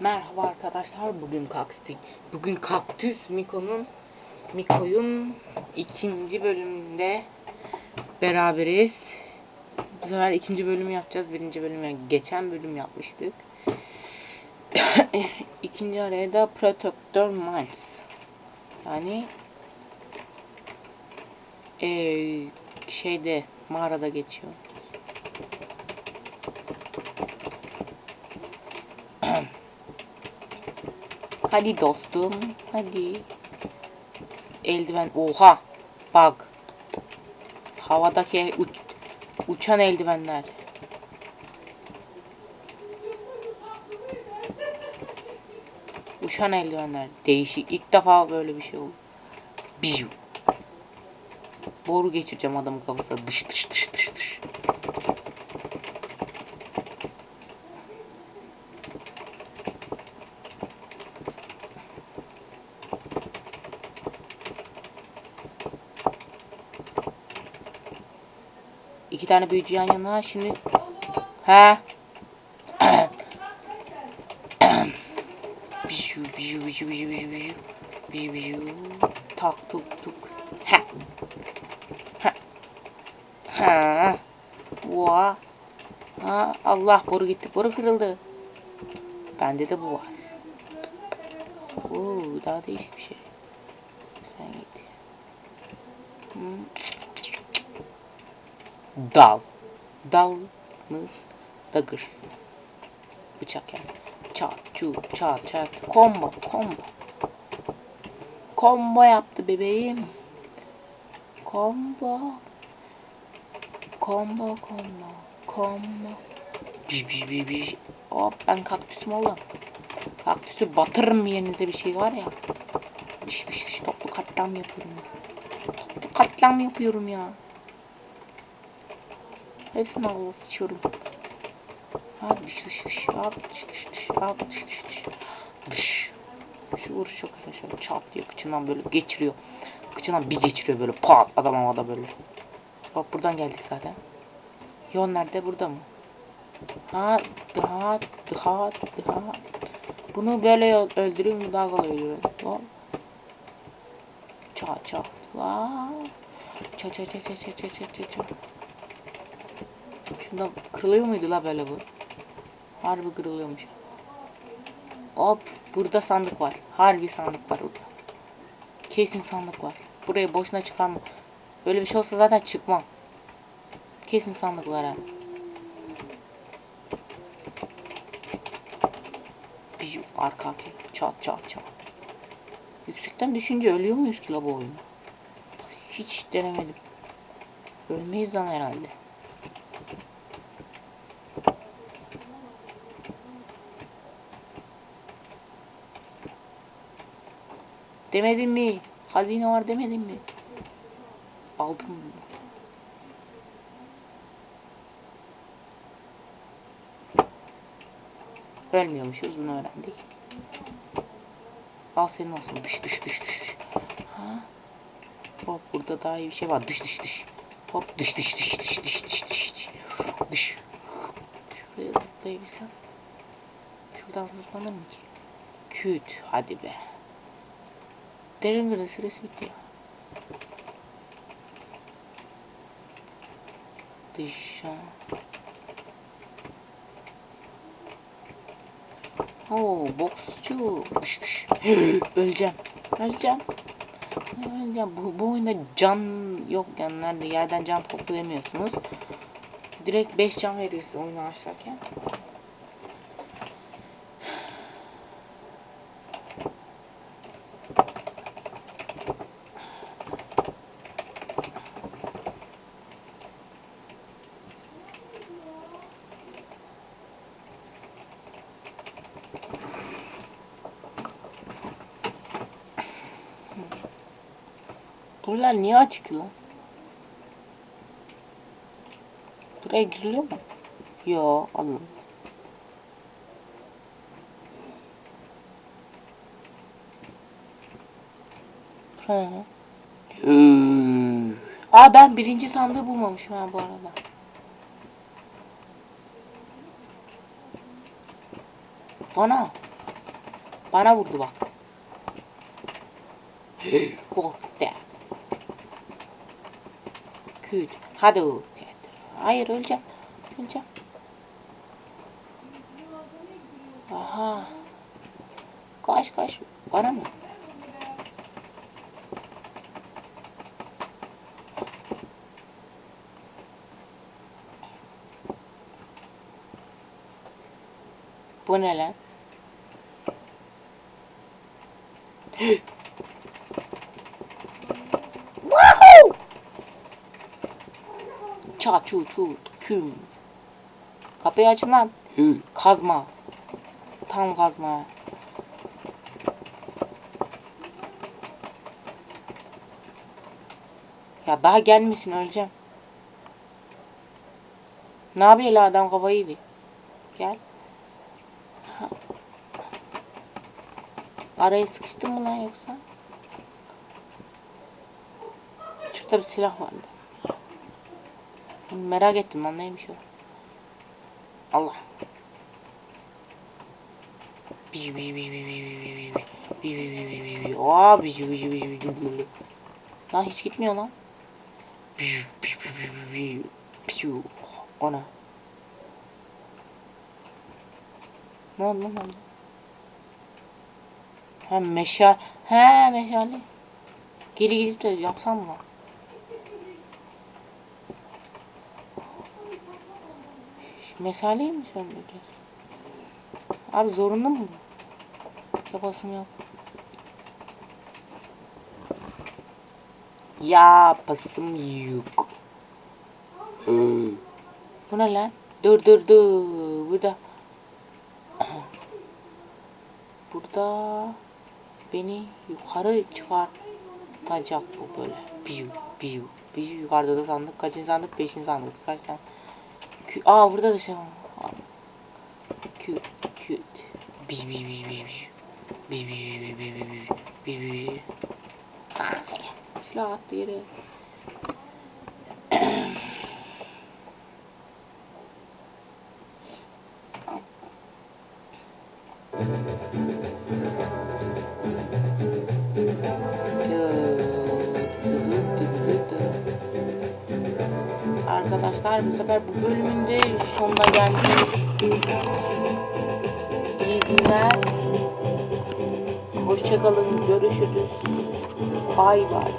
Merhaba arkadaşlar. Bugün kaktüs. Bugün kaktüs Miko'nun Miko'yun ikinci bölümünde beraberiz. Bu sefer ikinci bölüm yapacağız. Birinci bölüm yani geçen bölüm yapmıştık. ikinci araya da Protector Mines. Yani eee şeyde mağarada geçiyor. Hadi dostum. Hadi. Eldiven. Oha. Bak. Havadaki uç- uçan eldivenler. Uçan eldivenler. Değişik. İlk defa böyle bir şey oldu. Biju. Boru geçireceğim adamın kafasına. Dış dış dış dış dış. İki tane büyücü yan yana. Şimdi... He? Biju biju biju biju biju biju. Biju biju. Tak tuk tuk. Ha. Ha. Ha. Oha. Ha. Allah boru gitti. Boru kırıldı. Bende de bu var. Oo, daha değişik bir şey. Sen git. Hmm. Dal. Dal mı? Daggers. Bıçak yani. Çat, çu, çat, çat. Combo, combo. Combo yaptı bebeğim. Combo. Combo, combo, combo. Biş, biş, biş, biş. Hop ben kaktüsüm oğlum. Kaktüsü batırırım yerinize bir şey var ya. Dış dış dış toplu katliam yapıyorum. ya. Toplu katliam yapıyorum ya. Hepsini ağzına sıçıyorum. Hop dış dış dış. Hop dış dış dış. Hop dış dış dış. Dış. Şu vuruş çok güzel. Şöyle çat diye kıçından böyle geçiriyor. Kıçından bir geçiriyor böyle pat adam havada böyle. Bak buradan geldik zaten. Yol nerede? Burada mı? Ha, daha, daha, daha. Bunu böyle öldüreyim mi daha kolay ölüyor. Hop. Çat çat. Çat çat çat çat çat çat çat çat çat. Şunda kırılıyor muydu la böyle bu? Harbi kırılıyormuş. Hop burada sandık var. Harbi sandık var burada. Kesin sandık var. Buraya boşuna çıkarma. Böyle bir şey olsa zaten çıkmam. Kesin sandık var ha. Bir arka arkaya çat çat çat. Yüksekten düşünce ölüyor muyuz ki la bu oyunda? Hiç denemedim. Ölmeyiz lan herhalde. Demedim mi? Hazine var demedim mi? Aldım. Ölmüyormuşuz bunu öğrendik. Al senin olsun. Dış dış dış dış. Ha? Hop burada daha iyi bir şey var. Dış dış dış. Hop dış dış dış dış dış dış dış. Dış. Şuraya zıplayabilsem. Şuradan zıplanır mı ki? Küt. Hadi be. Derin gırın süresi bitti. Dışa. Oo boksçu. Dış dış. Öleceğim. Öleceğim. Öleceğim. Bu, bu oyunda can yok yani nerede yerden can toplayamıyorsunuz. Direkt 5 can veriyor size oyunu açarken. Buralar niye açık lan? Buraya giriliyor mu? Yo Allah. Üü. Aa ben birinci sandığı bulmamışım ha bu arada. Bana. Bana vurdu bak. Walk there. Küt. Hadi o. Hayır öleceğim. Öleceğim. Aha. Kaç kaç. Bana mı? Bu ne lan? Ça çu çu küm. Kapıyı açın lan. Kazma. Tam kazma. Ya daha gelmesin öleceğim. Ne yapıyor la adam kafayı yedi. Gel. Ha. Araya sıkıştın mı lan yoksa? Şurada bir silah vardı. Merak ettim lan neymiş o. Allah. Bici bici bici bici bici bici bici bici bici bici bici Aa bici bici bici bici bici Lan hiç gitmiyor lan. Bici bici bici bici bici. Ona. Ne oldu lan? Ha meşal. He meşale. Geri gidip de yapsam mı? Şu Mesaleyi mi söndüreceğiz? Abi zorunda mı? Yapasım yok. Yapasım yok. Bu ne lan? Dur dur dur. Burada. Burada beni yukarı çıkartacak bu böyle. Biu biu. Biu yukarıda da sandık. Kaçıncı sandık? Beşinci sandık. Birkaç tane. Kü Aa burada da şey var. Küt küt. Biu biu biu biu biu. Biu biu biu biu biu biu biu biu. Ay, Silah attı yere. Arkadaşlar bu sefer bu bölümün de sonuna geldik. İyi günler. Hoşçakalın. Görüşürüz. Bay bay.